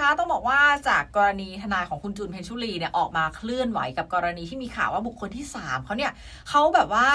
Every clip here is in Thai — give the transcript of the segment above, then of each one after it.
คะต้องบอกว่าจากกรณีทนายของคุณจูนเพนชุลีเนี่ยออกมาเคลื่อนไหวกับกรณีที่มีข่าวว่าบุคคลที่ 3เขาเนี่ยเขาแบบว่า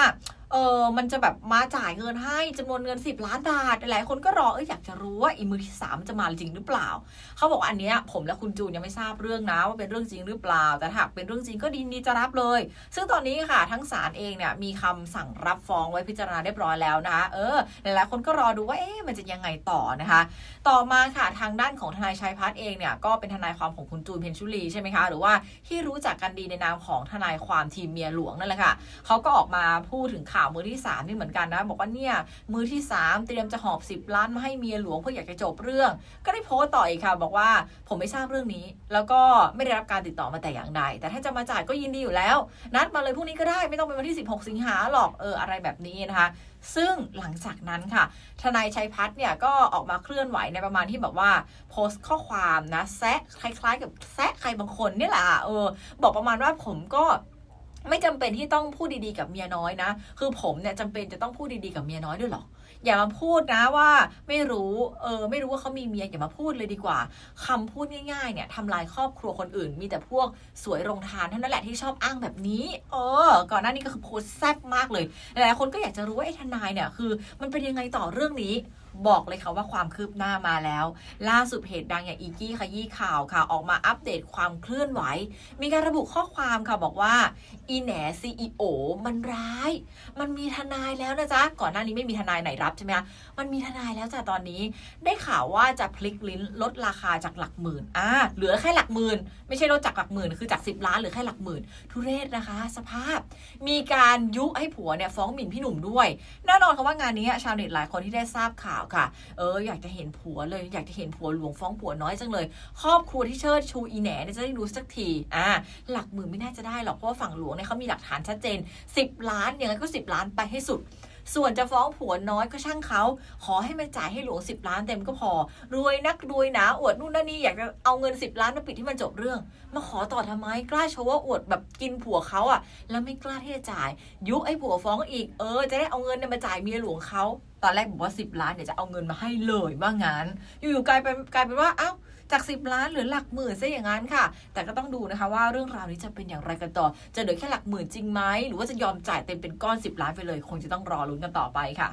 เออมันจะแบบมาจ่ายเงินให้จำนวนเงิน 10 ล้านบาท หลายคนก็รอเอออยากจะรู้ว่าอีมือที่ 3 มันจะมาจริงหรือเปล่า เขาบอกอันเนี้ยผมและคุณจูนยังไม่ทราบเรื่องนะว่าเป็นเรื่องจริงหรือเปล่า แต่ถ้าหากเป็นเรื่องจริงก็ดีดีจะรับเลย ซึ่งตอนนี้ค่ะทั้งศาลเองเนี่ยมีคำสั่งรับฟ้องไว้พิจารณาเรียบร้อยแล้วนะคะเออหลายๆคนก็รอดูว่าเอ๊ะมันจะยังไงต่อนะคะ ต่อมาค่ะทางด้านของทนายชัยพัฒน์เองเนี่ยก็เป็นทนายความของคุณจูนเพนชุลีใช่ไหมคะหรือว่าที่รู้จักกันดีในนามของทนายความทีมเมียหลวงนั่นแหละค่ะเขาก็ออกมาพูดถึงข่าวมือที่สามนี่เหมือนกันนะ บอกว่าเนี่ยมือที่สามเตรียมจะหอบ 10 ล้านมาให้เมียหลวงเพื่ออยากจะจบเรื่อง ก็ได้โพสต์ต่ออีกค่ะ บอกว่าผมไม่ทราบเรื่องนี้ แล้วก็ไม่ได้รับการติดต่อมาแต่อย่างใด แต่ถ้าจะมาจ่ายก็ยินดีอยู่แล้ว นัดมาเลยพรุ่งนี้ก็ได้ไม่ต้องเป็นวันที่ 16 สิงหาหรอกเอออะไรแบบนี้นะคะซึ่งหลังจากนั้นค่ะ ทนายชัยพัฒน์เนี่ยก็ออกมาเคลื่อนไหวในประมาณที่แบบว่า โพสต์ข้อความนะแซะคล้าย ๆ กับแซะใครบางคนนี่แหละเออบอกประมาณว่าผมก็ ไม่จำเป็นที่ต้องพูดดีๆกับเมียน้อยนะ คือผมเนี่ยจำเป็นจะต้องพูดดีๆกับเมียน้อยด้วยหรอ อย่ามาพูดนะว่าไม่รู้ เออ ไม่รู้ว่าเขามีเมียอย่ามาพูดเลยดีกว่าคำพูดง่ายๆ เนี่ยทำลายครอบครัวคนอื่น มีแต่พวกสวยโรงทานเท่านั้นแหละที่ชอบอ้างแบบนี้ เออ ก่อนหน้านี้ก็คือโพสแซ่บมากเลย หลายๆคนก็อยากจะรู้ว่าไอ้ทนายเนี่ยคือ มันเป็นยังไงต่อเรื่องนี้ บอกเลยค่ะว่าความคืบหน้ามาแล้ว ล่าสุดเพจดังอย่างอีกี้ขยี้ข่าวค่ะ ออกมาอัปเดตความเคลื่อนไหว มีการระบุข้อความค่ะบอกว่าอีแหนซีอีโอมันร้าย มันมีทนายแล้วนะจ๊ะ ก่อนหน้านี้ไม่มีทนายไหนรับใช่ไหมคะมันมีทนายแล้วจ้ะตอนนี้ ได้ข่าวว่าจะพลิกลิ้นลดราคาจากหลักหมื่นอ่าเหลือแค่หลักหมื่น ไม่ใช่ลดจากหลักหมื่น คือจาก 10 ล้านหลือแค่หลักหมื่น ทุเรศนะคะ สภาพ มีการยุให้ผัวเนี่ยฟ้องหมิ่นพี่หนุ่มด้วยแน่นอนค่ะว่างานนี้ชาวเน็ตหลายคนที่ได้ทราบข่าวค่ะ เอออยากจะเห็นผัวเลย อยากจะเห็นผัวหลวงฟ้องผัวน้อยจังเลย ครอบครัวที่เชิดชูอีแหน่จะได้รู้สักทีอ่าหลักหมื่นไม่น่าจะได้หรอกเพราะว่าฝั่งหลวงเนี่ยเขามีหลักฐานชัดเจน 10 ล้านยังไงก็ 10 ล้านไปให้สุด ส่วนจะฟ้องผัวน้อยก็ช่างเขา ขอให้มันจ่ายให้หลวง 10 ล้านเต็มก็พอ รวยนักรวยหนาอวดนู่นนั่นนี่อยากจะเอาเงิน 10 ล้านมาปิดที่มันจบเรื่อง มาขอต่อทำไมกล้าโชว์ว่าอวดแบบกินผัวเขาอะ แล้วไม่กล้าที่จะจ่าย ยุไอ้ผัวฟ้องอีกเออจะได้เอาเงินมาจ่ายเมียหลวงเขาตอนแรกบอกว่า 10 ล้านเดี๋ยวจะเอาเงินมาให้เลยว่างั้นอยู่ๆกลายเป็นกลายเป็นว่าเอ้า จาก 10 ล้านเหลือหลักหมื่นซะอย่างนั้นค่ะ แต่ก็ต้องดูนะคะว่าเรื่องราวนี้จะเป็นอย่างไรกันต่อ จะเหลือแค่หลักหมื่นจริงไหมหรือว่าจะยอมจ่ายเต็มเป็นก้อน 10 ล้านไปเลย คงจะต้องรอลุ้นกันต่อไปค่ะ